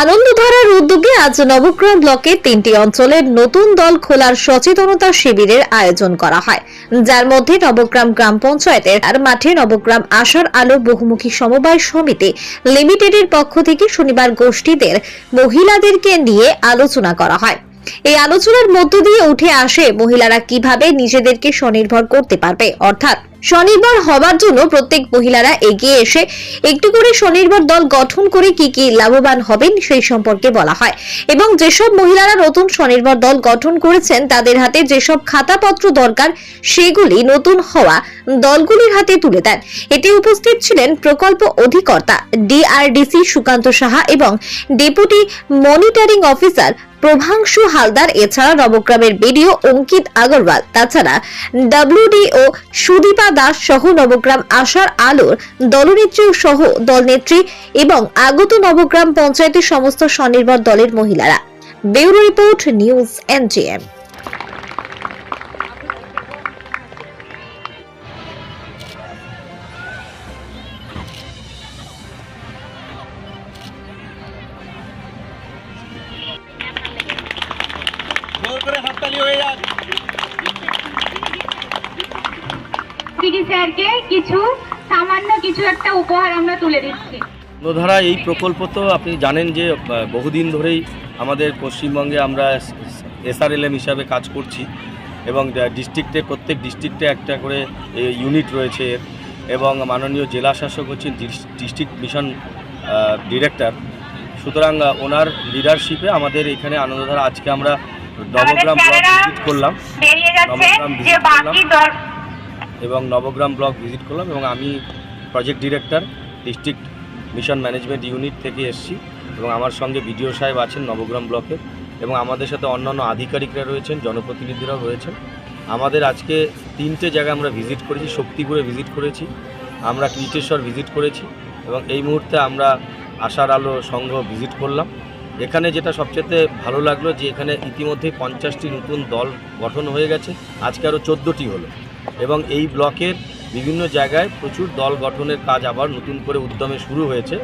আনন্দধারার উদ্যোগে আজ নবগ্রাম ব্লকে তিনটি অঞ্চলের নতুন দল খোলার সচেতনতা শিবিরের আয়োজন করা হয়। যার মধ্যে নবগ্রাম গ্রাম পঞ্চায়েতের আর মাঠে নবগ্রাম আশার আলো বহুমুখী সমবায় সমিতি লিমিটেডের পক্ষ থেকে শনিবার গোষ্ঠীদের মহিলাদেরকে নিয়ে আলোচনা করা হয়। এই আলোচনার মধ্য দিয়ে উঠে আসে মহিলারা কীভাবে নিজেদেরকে স্বনির্ভর করতে পারবে? অর্থাৎ স্বনির্ভর হবার জন্য প্রত্যেক মহিলারা এগিয়ে এসে একটু করে স্বনির্ভর দল গঠন করে কি কি লাভবান হবেন সেই সম্পর্কে বলা হয়। এবং যেসব মহিলারা নতুন স্বনির্ভর দল গঠন করেছেন, তাদের হাতে যেসব খাতাপত্র দরকার, সেগুলি নতুন হওয়া দলগুলির হাতে তুলে দেন। এতে উপস্থিত ছিলেন প্রকল্প অধিকর্তা, ডিআরডিসি সুকান্ত সাহা এবং deputy monitoring officer Prabhangshu Haldar, এছাড়া নবগ্রামের বিডিও অঙ্কিত আগরওয়াল, তাছাড়া ডাব্লিউডিও সুদীপা দাস সহ নবগ্রাম আশার আলোর দলনেত্রী সহ দলনেত্রী এবং আগত নবগ্রাম পঞ্চায়েতের সমস্ত স্বনির্ভর দলের মহিলারা। ব্যুরো রিপোর্ট নিউজ এনজিএম নধারা, এই প্রকল্প তো আপনি জানেন যে বহুদিন ধরেই আমাদের পশ্চিমবঙ্গে আমরা এসআরএলএম হিসাবে কাজ করছি এবং ডিস্ট্রিক্টে, প্রত্যেক ডিস্ট্রিক্টে একটা করে ইউনিট রয়েছে এবং মাননীয় জেলা শাসক হচ্ছেন ডিস্ট্রিক্ট মিশন ডিরেক্টর। সুতরাং ওনার লিডারশিপে আমাদের এখানে আনন্দধারা, আজকে আমরা নবগ্রাম ব্লক ভিজিট করলাম। নবগ্রাম যে করলাম। এবং নবগ্রাম ব্লক ভিজিট করলাম এবং আমি project director district mission management unit থেকে এসেছি এবং আমার সঙ্গে বিডিও সাহেব আছেন নবগ্রাম ব্লকের এবং আমাদের সাথে অন্যান্য আধিকারিকরা রয়েছেন জনপ্রতিনিধিরাও রয়েছেন। আমাদের আজকে তিনটে জায়গায় আমরা ভিজিট করেছি শক্তিপুরে ভিজিট করেছি আমরা কৃতেশ্বর ভিজিট করেছি এবং এই মুহূর্তে আমরা আশার আলো সংঘ ভিজিট করলাম। এখানে যেটা সবচেয়ে ভালো লাগল যে এখানে ইতিমধ্যে পঞ্চাশটি নতুন দল গঠন হয়ে গেছে, আজকে আরও চোদ্দোটি হলো। এবং এই ব্লকের বিভিন্ন জায়গায় প্রচুর দল গঠনের কাজ আবার নতুন করে উদ্যমে শুরু হয়েছে।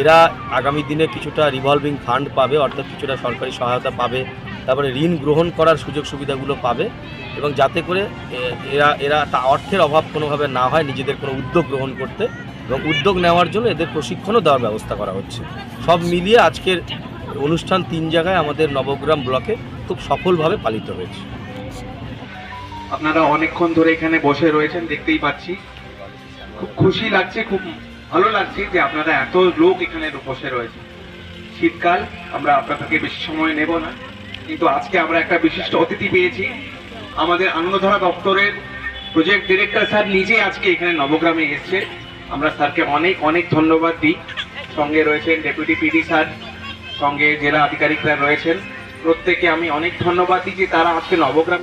এরা আগামী দিনে কিছুটা রিভলভিং ফান্ড পাবে, অর্থাৎ কিছুটা সরকারি সহায়তা পাবে, তারপরে ঋণ গ্রহণ করার সুযোগ সুবিধাগুলো পাবে এবং যাতে করে এরা এরা তা অর্থের অভাব কোনোভাবে না হয় নিজেদের কোনো উদ্যোগ গ্রহণ করতে এবং উদ্যোগ নেওয়ার জন্য এদের প্রশিক্ষণও দেওয়ার ব্যবস্থা করা হচ্ছে। সব মিলিয়ে আজকের অনুষ্ঠান তিন জায়গায় আমাদের নবগ্রাম ব্লকে খুব সফলভাবে পালিত হয়েছে। আপনারা অনেকক্ষণ ধরে এখানে বসে রয়েছেন, দেখতেই পাচ্ছি। খুব খুশি লাগছে, খুব ভালো লাগছে যে আপনারা এত লোক এখানে বসে রয়েছে শীতকাল, আমরা আপনাদেরকে বেশি সময় নেব না, কিন্তু আজকে আমরা একটা বিশিষ্ট অতিথি পেয়েছি। আমাদের আনন্দধারা দপ্তরের প্রজেক্ট ডিরেক্টর স্যার নিজে আজকে এখানে নবগ্রামে এসছে। আমরা স্যারকে অনেক অনেক ধন্যবাদ দিই। সঙ্গে রয়েছেন ডেপুটি পিডি স্যার সঙ্গে জেলা আধিকারিকরা রয়েছেন। প্রত্যেকে আমি অনেক ধন্যবাদ দিই যে তারা আজকে নবগ্রাম